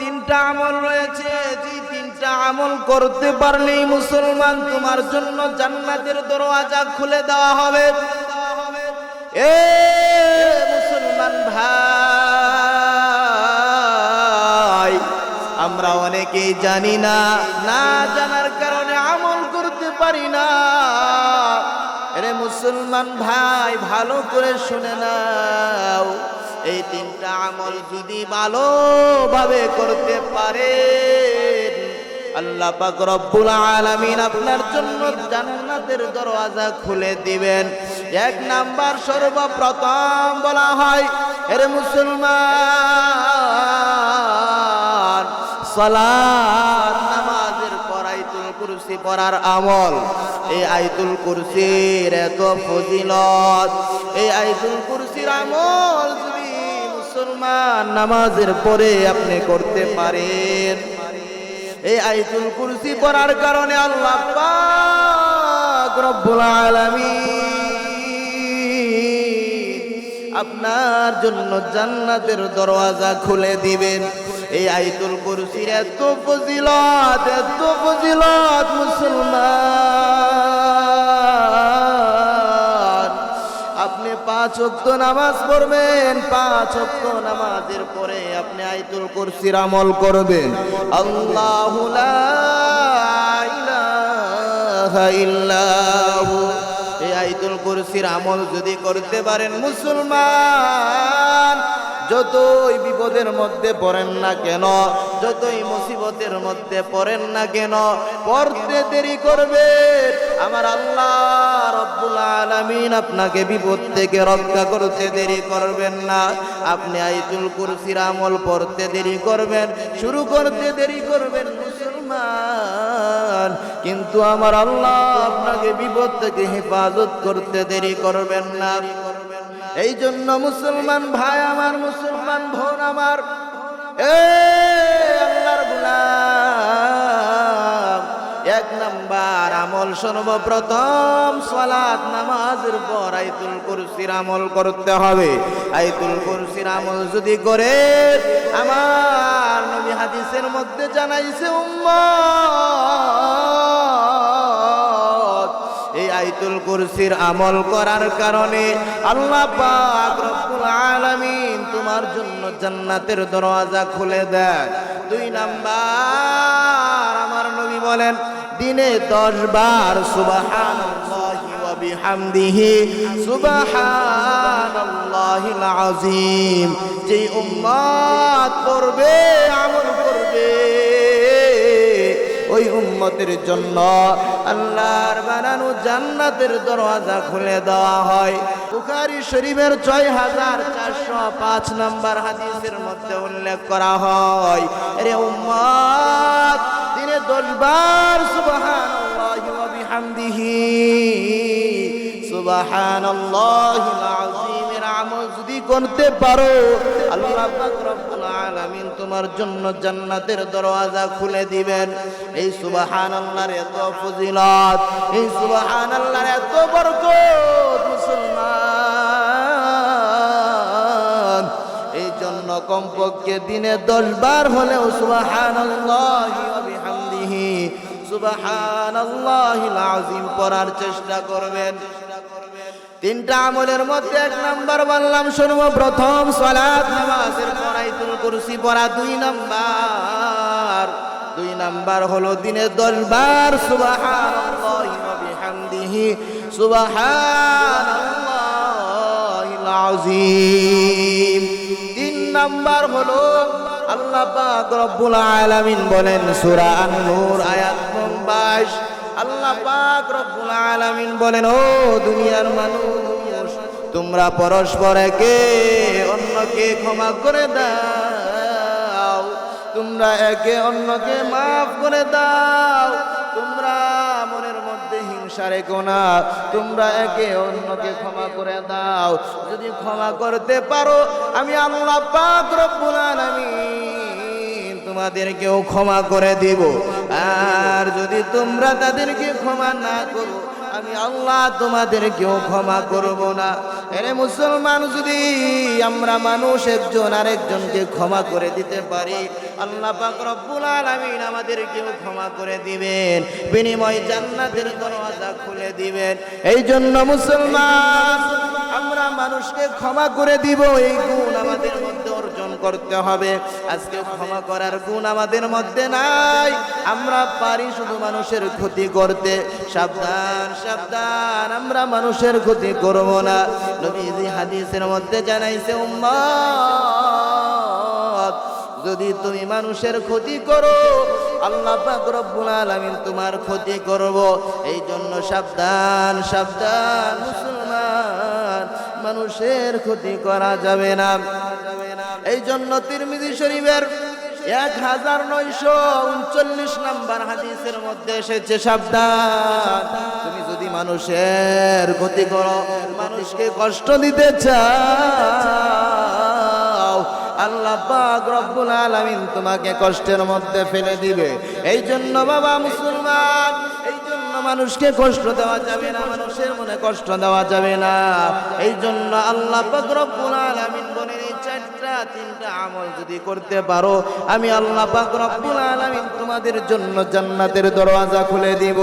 তিনটা আমল রয়েছে, যে তিনটা আমল করতে পারলেই মুসলমান তোমার জন্য জান্নাতের দরওয়াজা খুলে দেওয়া হবে। এ মুসলমান ভাই, আমরা অনেকেই জানি না না জানার কারণে আমল করতে পারি না। আরে মুসলমান ভাই, ভালো করে শুনে নাও। এই তিনটা আমল যদি ভালোভাবে করতে পারে, আল্লাহ পাক রব্বুল আলামিন আপনার জন্য জান্নাতের দরওয়াজা খুলে দিবেন। এক নাম্বার সর্বপ্রথম বলা হয়, এর মুসলমান সালাত নামাজের পর আইতুল কুরসি পড়ার আমল। এই আইতুল কুরসির এত ফজিলত। এই আইতুল কুরসির আমল যদি মুসলমান নামাজের পরে আপনি করতে পারেন। এই আইতুল কুরসি পড়ার কারণে আল্লাহ রব্বুল আলামিন আপনার জন্য জান্নাতের দরওয়াজা খুলে দিবেন। এই আইতুল কুরসির এত ফজিলত এত ফজিলত মুসলমান পাঁচ ওয়াক্ত নামাজ পড়বেন, পাঁচ ওয়াক্ত নামাজের পরে আপনি আইতুল কুরসির আমল করবেন। আল্লাহু এই আইতুল কুরসির আমল যদি করতে পারেন মুসলমান, যতই বিপদের মধ্যে পড়েন না কেন, যতই মুসিবতের মধ্যে পড়েন না কেন, পড়তে দেরি করবে আমার আল্লাহ রব্বুল আলামিন আপনাকে বিপদ থেকে রক্ষা করতে দেরি করবেন না। আপনি আইতুল কুরসির আমল পড়তে দেরি করবেন, শুরু করতে দেরি করবেন মুসলমান। কিন্তু আমার আল্লাহ আপনাকে বিপদ থেকে হেফাজত করতে দেরি করবেন না। এই জন্য মুসলমান ভাই আমার, মুসলমান বোন আমার, এ আল্লাহর গোলাম। এক নাম্বার আমল সর্বপ্রথম সালাত নামাজের পর আইতুল কুরসির আমল করতে হবে। আইতুল কুরসির আমল যদি করে, আমার নবী হাদিসের মধ্যে জানাইছে, উম্মত, এই আইতুল কুরসির আমল করার কারণে আল্লাহ পাক রব্বুল আলামিন তোমার জন্য জান্নাতের দরওয়াজা খুলে দেয়। দুই নাম্বার, আমার নবী বলেন দিনে দশ বার ওয়া বিহামদিহি সুবহানাল্লাহিল আযীম। যেই উম্মত করবে, আমল করবে। ওই উম্মতের জন্য আল্লাহর বানানো জান্নাতের দরওয়াজা খুলে দেওয়া হয়। বুখারি শরীফের ছয় হাজার চারশো পাঁচ নম্বর হাদিসের মধ্যে উল্লেখ করা হয় রে উম্মত, দিনে দশবার ওয়া বিহামদিহি। সুবহানাল্লাহিল আযীমের আমল যদি করতে পারো, আল্লাহ পাক রব্বুল আলামিন তোমার জন্য জান্নাতের দরওয়াজা খুলে দিবেন। এই সুবহানাল্লাহর এত ফজিলত, এই সুবহানাল্লাহর এত বরকত মুসলমান। এই জন্য কমপক্ষে দিনে দশ বার হলেও সুবহানাল্লাহি ওয়া বিহামদিহি পড়ার চেষ্টা করবেন। তিনটা আমলের মধ্যে এক নাম্বার বললাম পড়াইতুল কুরসি পড়া দুই নাম্বার। দুই নাম্বার হলো দিনে দশ তিন নাম্বার হলো আল্লাহ পাক রব্বুল বলেন, সূরা আন-নূর, আয়াত 22 আল্লাহ পাক রব্বুল আলামিন বলেন, ও দুনিয়ার মানুষ, তোমরা পরস্পর একে অন্যকে ক্ষমা করে দাও? তোমরা একে অন্যকে মাফ করে দাও। তোমরা মনের মধ্যে হিংসা রেখো না। তোমরা একে অন্যকে ক্ষমা করে দাও। যদি ক্ষমা করতে পারো, আমি আল্লাহ পাক রব্বুল আলামিন তোমাদেরকেও ক্ষমা করে দিব। আর যদি তোমরা তাদেরকে ক্ষমা না করো, আমি আল্লাহ তোমাদেরকেও ক্ষমা করব না। এরে মুসলমান, যদি আমরা মানুষ একজন আরেকজনকে ক্ষমা করে দিতে পারি, আল্লাহ রব্বুল আলামিন আমাদেরকেও ক্ষমা করে দিবেন। বিনিময় জান্নাতের দরওয়াজা খুলে দিবেন। এই জন্য মুসলমান, আমরা মানুষকে ক্ষমা করে দিব। এই গুণ আমাদের মধ্যে করতে হবে। আজকে ক্ষমা করার গুণ আমাদের মধ্যে নাই। আমরা পারি শুধু মানুষের ক্ষতি করতে। সাবধান সাবধান, আমরা মানুষের ক্ষতি করব না। নবীজি হাদিসের মধ্যে জানাইছে, উম্মত, যদি তুমি মানুষের ক্ষতি করো, আল্লাহ রব্বুল তোমার ক্ষতি করব। এই জন্য সাবধান সাবধান, মুসলমান, মানুষের ক্ষতি করা যাবে না। এই জন্য তিরমিজি শরীফের এক হাজার নয়শো উনচল্লিশ নাম্বার হাদিসের মধ্যে এসেছে, সাবধান। তুমি যদি মানুষের ক্ষতি করো, মানুষকে কষ্ট দিতে চাও, আল্লাহ রব্বুল আলামিন তোমাকে কষ্টের মধ্যে ফেলে দিবে। এই জন্য বাবা মুসলমান এই জন্য মানুষকে কষ্ট দেওয়া যাবে না, মানুষের মনে কষ্ট দেওয়া যাবে না। এই জন্য আল্লাহ পাক রব্বুল আলামিন চারটা, তিনটা আমল যদি করতে পারো, আমি আল্লাহ পাক রব্বুল আলামিন তোমাদের জন্য জান্নাতের দরওয়াজা খুলে দিব।